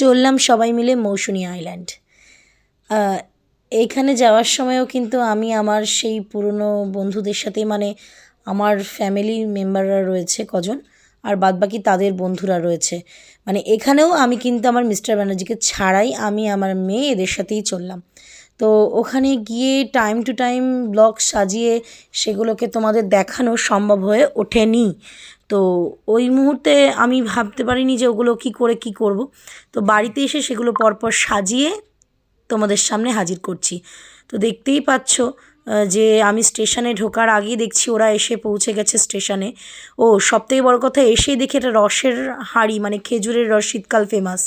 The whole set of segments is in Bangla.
চললাম সবাই মিলে মৌসুনি আইল্যান্ড। আহ, এইখানে যাওয়ার সময়ও কিন্তু আমি আমার সেই পুরনো বন্ধুদের সাথে মানে আমার ফ্যামিলির মেম্বাররা রয়েছে কজন আর বাদবাকি তাদের বন্ধুরা রয়েছে। মানে এখানেও আমি কিন্তু আমার মিস্টার ব্যানার্জিকে ছাড়াই আমি আমার মেয়ে এদের সাথেই চললাম। তো ওখানে গিয়ে টাইম টু টাইম ব্লগ সাজিয়ে সেগুলোকে তোমাদের দেখানো সম্ভব হয়ে ওঠেনি। তো ওই মুহূর্তে আমি ভাবতে পারিনি যে ওগুলো কি করে কি করব। তো বাড়িতে এসে সেগুলো পরপর সাজিয়ে তোমাদের সামনে হাজির করছি। তো দেখতেই পাচ্ছ যে আমি স্টেশনে ঢোকার আগেই দেখছি ওরা এসে পৌঁছে গেছে স্টেশনে। ও, সবথেকে বড় কথা এসেই দেখি এটা রসের হাঁড়ি মানে খেজুরের রস শীতকাল ফেমাস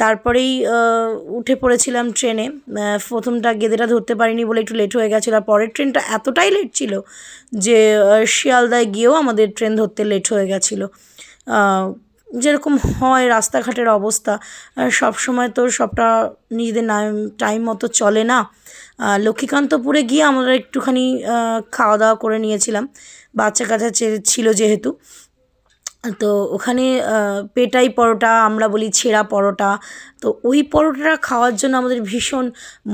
তারপরেই উঠে পড়েছিলাম ট্রেনে। প্রথমটা গেদেটা ধরতে পারিনি বলে একটু লেট হয়ে গেছিল। আর পরের ট্রেনটা এতটাই লেট ছিল যে শিয়ালদায় গিয়েও আমাদের ট্রেন ধরতে লেট হয়ে গেছিল। যেরকম হয় রাস্তাঘাটের অবস্থা সব সময় তো সবটা নিজেদের নাম টাইম মতো চলে না। লক্ষ্মীকান্তপুরে গিয়ে আমরা একটুখানি খাওয়া দাওয়া করে নিয়েছিলাম। বাচ্চা কাচ্চা ছিল যেহেতু। তো ওখানে পেটাই পরোটা, আমরা বলি ছেঁড়া পরোটা। তো ওই পরোটাটা খাওয়ার জন্য আমাদের ভীষণ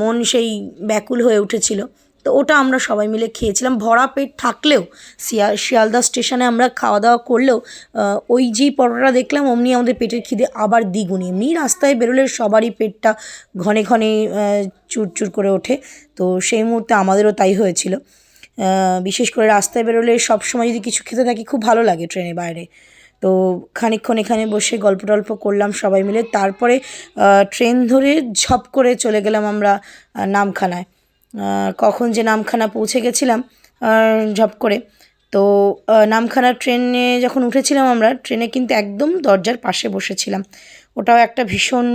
মন সেই ব্যাকুল হয়ে উঠেছিল। তো ওটা আমরা সবাই মিলে খেয়েছিলাম। ভরা পেট থাকলেও, শিয়া, শিয়ালদা স্টেশনে আমরা খাওয়া দাওয়া করলেও ওই যেই পরোটাটা দেখলাম, অমনি আমাদের পেটের খিদে আবার দ্বিগুণ। এমনি রাস্তায় বেরোলে সবারই পেটটা ঘনে ঘনে চুরচুর করে ওঠে। তো সেই মুহূর্তে আমাদেরও তাই হয়েছিল। বিশেষ করে রাস্তায় বেরোলে সব সময় যদি কিছু খেতে থাকি, খুব ভালো লাগে ট্রেনে বাইরে। তো খানিকক্ষণ এখানে বসে গল্প টল্প করলাম সবাই মিলে। তারপরে ট্রেন ধরে ঝপ করে চলে গেলাম আমরা নামখানায়। কখন যে নামখানা পৌঁছে গেছিলাম ঝপ করে। তো নামখানার ট্রেনে যখন উঠেছিলাম আমরা, ট্রেনে কিন্তু একদম দরজার পাশে বসেছিলাম। ওটাও একটা ভীষণ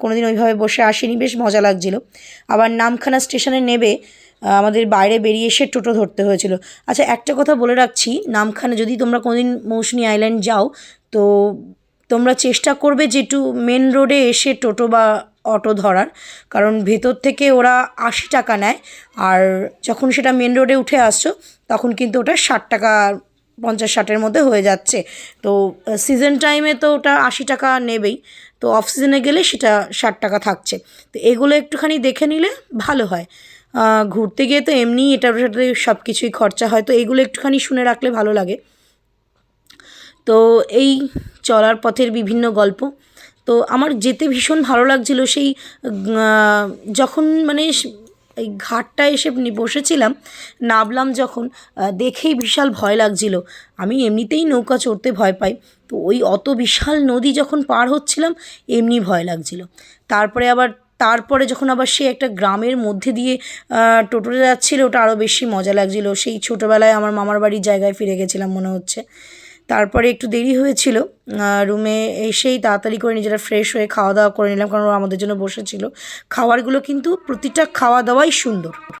কোনোদিন ওইভাবে বসে আসেনি, বেশ মজা লাগছিল। আবার নামখানা স্টেশনে নেবে আমাদের বাইরে বেরিয়ে এসে টোটো ধরতে হয়েছিল। আচ্ছা একটা কথা বলে রাখছি, নামখানা যদি তোমরা কোনোদিন মৌসুনি আইল্যান্ড যাও, তো তোমরা চেষ্টা করবে যে একটু মেন রোডে এসে টোটো বা অটো ধরার। কারণ ভেতর থেকে ওরা আশি টাকা নেয় আর যখন সেটা মেন রোডে উঠে আসছো, তখন কিন্তু ওটা ষাট টাকা, পঞ্চাশ ষাটের মধ্যে হয়ে যাচ্ছে। তো সিজন টাইমে তো ওটা আশি টাকা নেবেই। তো অফ সিজনে গেলে সেটা ষাট টাকা থাকছে। তো এগুলো একটুখানি দেখে নিলে ভালো হয়। ঘুরতে গিয়ে তো এমনিই এটার সাথে সব কিছুই খরচা হয়। তো এগুলো একটুখানি শুনে রাখলে ভালো লাগে। তো এই চলার পথের বিভিন্ন গল্প। তো আমার যেতে ভীষণ ভালো লাগছিল সেই যখন মানে এই ঘাটটা এসে বসেছিলাম, নামলাম যখন দেখেই বিশাল ভয় লাগছিল। আমি এমনিতেই নৌকা চড়তে ভয় পাই। তো ওই অত বিশাল নদী যখন পার হচ্ছিলাম, এমনি ভয় লাগছিল। তারপরে আবার, তারপরে যখন আবার সে একটা গ্রামের মধ্যে দিয়ে টোটোতে যাচ্ছিল, ওটা আরও বেশি মজা লাগছিল। সেই ছোটোবেলায় আমার মামার বাড়ির জায়গায় ফিরে গেছিলাম মনে হচ্ছে। তারপরে একটু দেরি হয়েছিল রুমে এসেই তাড়াতাড়ি করে নিজেরা ফ্রেশ হয়ে খাওয়া দাওয়া করে নিলাম, কারণ আমাদের জন্য বসেছিল। খাবারগুলো কিন্তু প্রতিটা খাওয়া দাওয়াই সুন্দর।